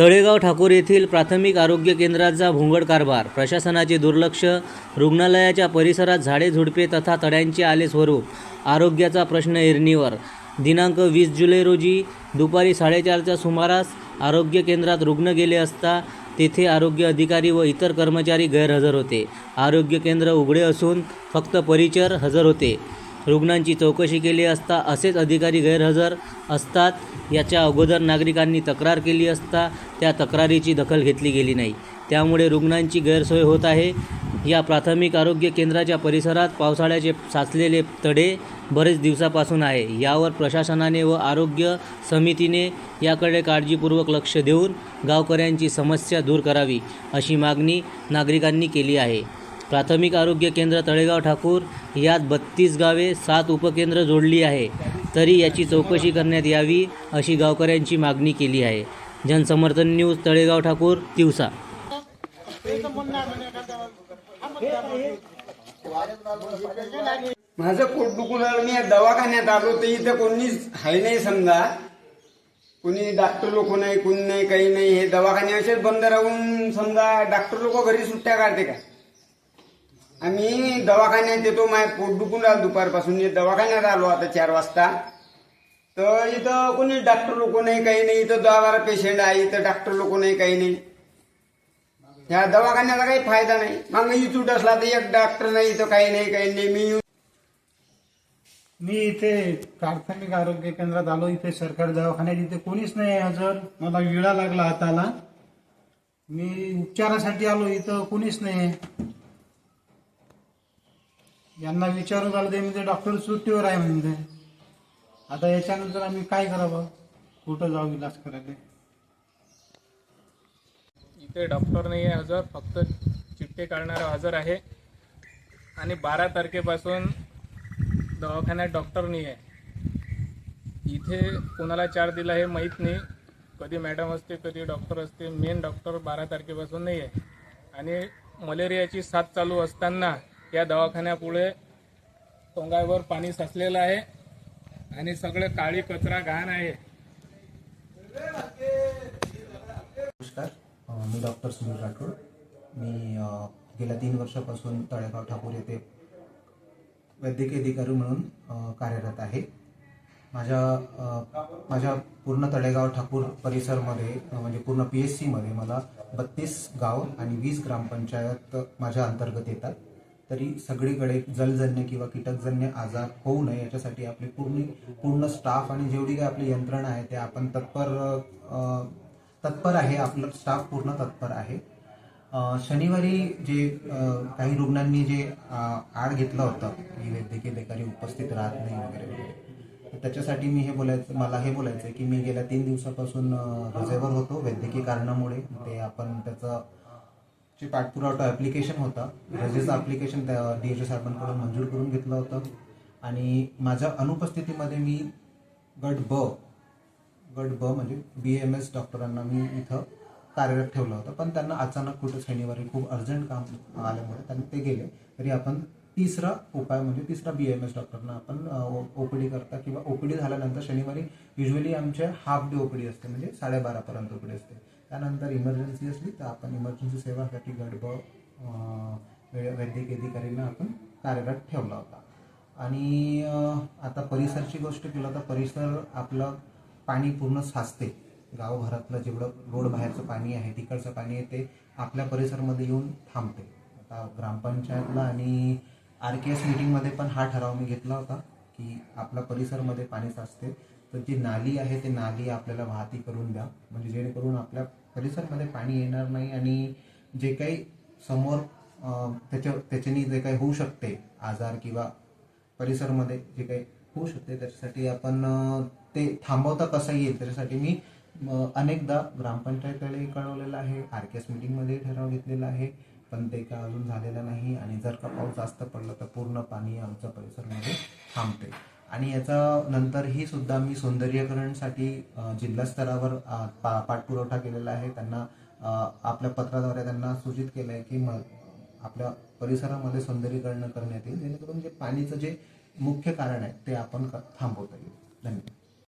तळेगाव ठाकूर येथील प्राथमिक आरोग्य केंद्राचा भोंगड कारभार. प्रशासनाचे दुर्लक्ष रुग्णालयाच्या परिसरात झाडे झुडपे तथा तड्यांचे आले स्वरूप आरोग्याचा प्रश्न एरणीवर. दिनांक वीस जुलै रोजी दुपारी साडेचारच्या सुमारास आरोग्य केंद्रात रुग्ण गेले असता तेथे आरोग्य अधिकारी व इतर कर्मचारी गैरहजर होते. आरोग्य केंद्र उघडे असून फक्त परिचर हजर होते. रुग्णांची चौकशी केली असता असेच अधिकारी गैरहजर असतात. याच्या अगोदर नागरिकांनी तक्रार केली असता त्या तक्रारीची दखल घेतली गेली नाही. त्यामुळे रुग्णांची गैरसोय होत आहे. या प्राथमिक आरोग्य केंद्राच्या परिसरात पावसाळ्याचे साचलेले तडे बरेच दिवसापासून आहे. यावर प्रशासनाने व आरोग्य समितीने याकडे काळजीपूर्वक लक्ष देऊन गावकऱ्यांची समस्या दूर करावी अशी मागणी नागरिकांनी केली आहे. प्राथमिक आरोग्य केंद्र तळेगाव ठाकूर. यात बत्तीस गावे सात उपकेंद्र जोडली आहे. तरी याची चौकशी करण्यात यावी अशी गावकऱ्यांची मागणी केली आहे. जनसमर्थन न्यूज तळेगाव ठाकूर दिवसा. माझं पोट दुखून आलं. मी दवाखान्यात आलो तर इथं कोणीच हाय नाही समजा. कोणी डॉक्टर लोक नाही कोणी नाही काही नाही. हे दवाखाने असेच बंद राहून समजा डॉक्टर लोक घरी सुट्ट्या काढते का? आम्ही दवाखान्यात येतो माय पोट दुखून राहिलं दुपारपासून. दवाखान्यात आलो आता चार वाजता. तर इथं कोणी डॉक्टर लोक नाही काही नाही. इथं दहा बारा पेशंट आहे इथं डॉक्टर लोक नाही काही नाही. ह्या दवाखान्याचा काही फायदा नाही. मग इथूट असला तर एक डॉक्टर नाही इथं काही नाही काही नाही. मी मी इथे प्राथमिक आरोग्य केंद्रात आलो. इथे सरकारी दवाखान्यात इथे कोणीच नाही आहे हजर मला विळा लागला हाताला. मी उपचारासाठी आलो. इथं कोणीच नाही आहे. यांना विचारून आलं ते म्हणजे डॉक्टर सुट्टीवर आहे म्हणजे आता याच्यानंतर आम्ही काय करावं? कुठं जाऊ इलाज करायला? इथे डॉक्टर नाही आहे हजर फक्त चिठ्ठी काढणारा हजर आहे. आणि बारा तारखेपासून दवाखान्यात डॉक्टर नाही आहे. इथे कोणाला चार दिला हे माहीत नाही. कधी मॅडम असते कधी डॉक्टर असते मेन डॉक्टर बारा तारखेपासून नाही आहे. आणि मलेरियाची साथ चालू असताना या दवाखान्यापुढे तोंगावर पाणी साचलेलं आहे आणि सगळे काळी कचरा घाण आहे. नमस्कार. मी डॉक्टर सुनील राठोड. मी गेल्या तीन वर्षापासून तळेगाव ठाकूर येथे वैद्यकीय अधिकारी म्हणून कार्यरत आहे. माझ्या माझ्या पूर्ण तळेगाव ठाकूर परिसरमध्ये म्हणजे पूर्ण पी एच सीमध्ये मला बत्तीस गाव आणि वीस ग्रामपंचायत माझ्या अंतर्गत येतात. तरी सगळीकडे जलजन्य किंवा कीटकजन्य आजार होऊ नये याच्यासाठी आपली पूर्ण पूर्ण स्टाफ आणि जेवढी काही आपली यंत्रणा आहे ते आपण तत्पर तत्पर आहे आपलं स्टाफ पूर्ण तत्पर आहे. शनिवारी जे काही रुग्णांनी जे आड घेतलं होतं की वैद्यकीय अधिकारी उपस्थित राहत नाही वगैरे वगैरे तर त्याच्यासाठी मी हे बोलायचं मला हे बोलायचं आहे की मी गेल्या तीन दिवसापासून रजेवर होतो वैद्यकीय कारणामुळे. ते आपण त्याचं जे पाठपुरावठा ॲप्लिकेशन होता रजेचं ॲप्लिकेशन त्या डी एच साहेबांकडून मंजूर करून घेतलं होतं. आणि माझ्या अनुपस्थितीमध्ये मी गट ब गट ब म्हणजे बी एम एस डॉक्टरांना मी इथं कार्यरत ठेवलं होतं. पण त्यांना अचानक कुठं शनिवारी खूप अर्जंट काम आल्यामुळे त्यांनी ते गेले. तरी आपण तिसरा उपाय म्हणजे तिसरा बी एम एस डॉक्टरना आपण ओपीडी करता किंवा ओपीडी झाल्यानंतर शनिवारी युजली आमच्या हाफ डे ओपीडी असते म्हणजे साडेबारापर्यंत ओपीडी असते. त्यानंतर इमर्जन्सी असली तर आपण इमर्जन्सी सेवासाठी गडब वैद्यकीय अधिकारींना आपण कार्यरत ठेवला होता. आणि आता परिसरची गोष्ट केलं तर परिसर आपलं पाणी पूर्ण साचते. गावभरातलं जेवढं रोड बाहेरचं पाणी आहे तिकडचं पाणी आहे ते आपल्या परिसरमध्ये येऊन थांबते. आता ग्रामपंचायतला आणि आर के एस मिटिंगमध्ये पण हा ठराव मी घेतला होता की आपल्या परिसरमध्ये पाणी साचते. तर जी नाली आहे ते नाली आपल्याला वाहती करून द्या. म्हणजे जेणेकरून आपल्या परिसरमध्ये पाणी येणार नाही आणि जे काही समोर त्याच्या त्याच्यानी जे काही होऊ शकते आजार किंवा परिसरमध्ये जे काही होऊ शकते त्याच्यासाठी आपण ते थांबवता कसं येईल त्याच्यासाठी मी अनेकदा ग्रामपंचायतकडे कळवलेलं आहे. आर के एस मिटिंगमध्ये ठराव घेतलेला आहे. पण ते का अजून झालेलं नाही आणि जर का पाऊस जास्त पडला तर पूर्ण पाणी आमच्या परिसरमध्ये थांबते. आणि याचा नंतरही सुद्धा मी सौंदर्यकरणसाठी जिल्हा स्तरावर पा पाठपुरवठा केलेला आहे. त्यांना आपल्या पत्राद्वारे त्यांना सूचित केलं आहे की म आपल्या परिसरामध्ये सौंदर्यीकरण करण्यात येईल. जेणेकरून जे पाणीचं जे मुख्य कारण आहे ते आपण क- थांबवता येईल. धन्यवाद.